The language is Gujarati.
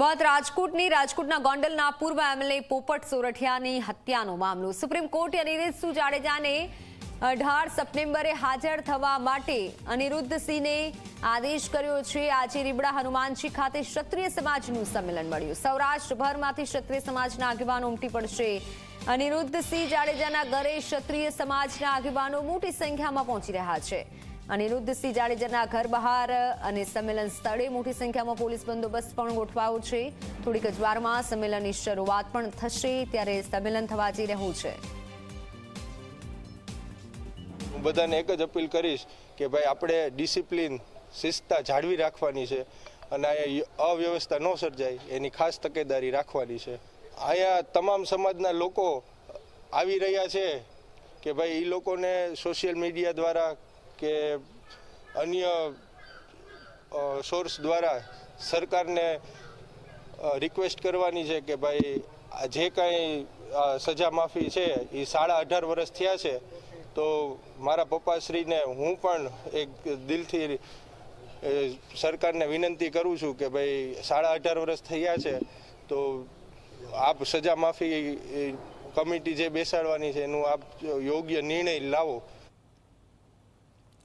વાત રાજકોટની. રાજકોટના ગોંડલના પૂર્વ એમએલએ પોપટ સોરઠિયાની હત્યાનો મામલો. સુપ્રીમ કોર્ટે અનિરુદ્ધસિંહ જાડેજાને અઢાર સપ્ટેમ્બરે હાજર થવા માટે અનિરુદ્ધસિંહને આદેશ કર્યો છે. આજે રીબડા હનુમાનજી ખાતે ક્ષત્રિય સમાજનું સંમેલન મળ્યું. સૌરાષ્ટ્રભરમાંથી ક્ષત્રિય સમાજના આગેવાનો ઉમટી પડશે. અનિરુદ્ધસિંહ જાડેજાના ઘરે ક્ષત્રિય સમાજના આગેવાનો મોટી સંખ્યામાં પહોંચી રહ્યા છે. અનિરુદ્ધસિંહ જાડેજાના ઘર બહાર અને સંમેલન સ્થળે મોટી સંખ્યામાં પોલીસ બંદોબસ્ત પણ ગોઠવાયો છે. થોડીક જ વારમાં સંમેલનની શરૂઆત પણ થશે, ત્યારે સંમેલન થવા જઈ રહ્યું છે. હું બધાને એક જ અપીલ કરીશ કે ભાઈ આપણે ડિસિપ્લિન શિસ્તતા જાળવી રાખવાની છે અને અવ્યવસ્થા ન સર્જાય, એની ખાસ તકેદારી રાખવાની છે. અહીંયા તમામ સમાજના લોકો આવી રહ્યા છે કે ભાઈ એ લોકોને સોશિયલ મીડિયા દ્વારા કે અન્ય સોર્સ દ્વારા સરકારને રિક્વેસ્ટ કરવાની છે કે ભાઈ જે કાંઈ સજા માફી છે એ સાડા અઢાર વર્ષ થયા છે, તો મારા પપ્પાશ્રીને હું પણ એક દિલથી સરકારને વિનંતી કરું છું કે ભાઈ, સાડા અઢાર વર્ષ થયા છે, તો આપ સજા માફી કમિટી જે બેસાડવાની છે, એનું આપ યોગ્ય નિર્ણય લાવો.